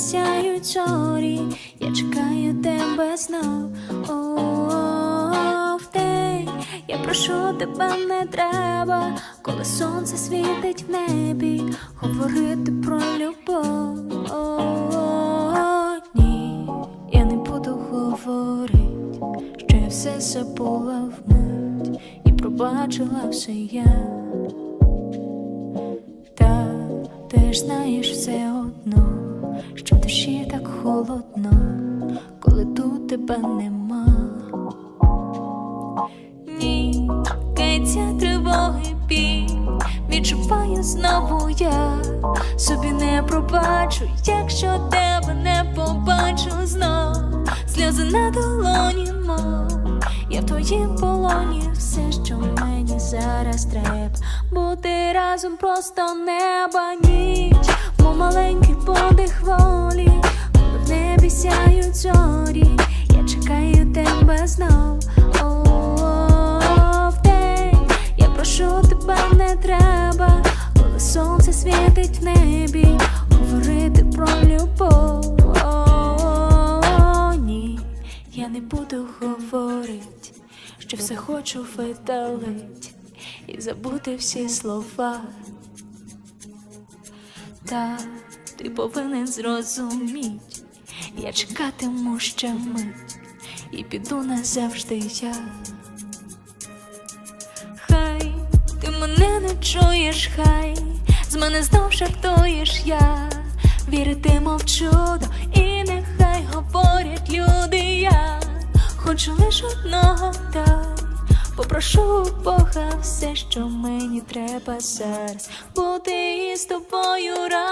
сяють зорі, я чекаю тебе знов. О, вдень я прошу тебе не треба, коли сонце світить в небі, говорити про любов. О, ні, я не буду говорити, що я все забула вмить і пробачила все я. Ж знаєш все одно, що душі так холодно, коли тут тебе нема. Ні, кається тривоги біль, відчуваю знову я собі не пробачу, якщо тебе не побачу знов, сльози на долоні мов. Я в твоїм полоні все, що мені зараз треба бути разом просто неба ніч, мов маленький подих волі, коли в небі сяють зорі, я чекаю тебе знов. Я прошу тебе не треба, коли сонце світить в небі, говорити про любов. Ні, я не буду говорить, що все хочу видалить і забути всі слова. Та ти повинен зрозуміть, я чекатиму ще мить і піду назавжди я. Хай ти мене не чуєш, хай з мене знов жартуєш я. Вірити мовчу чудо, і нехай говорять люди я. Хочу лиш одного дай, попрошу у Бога все, що мені треба зараз. Бути із тобою разом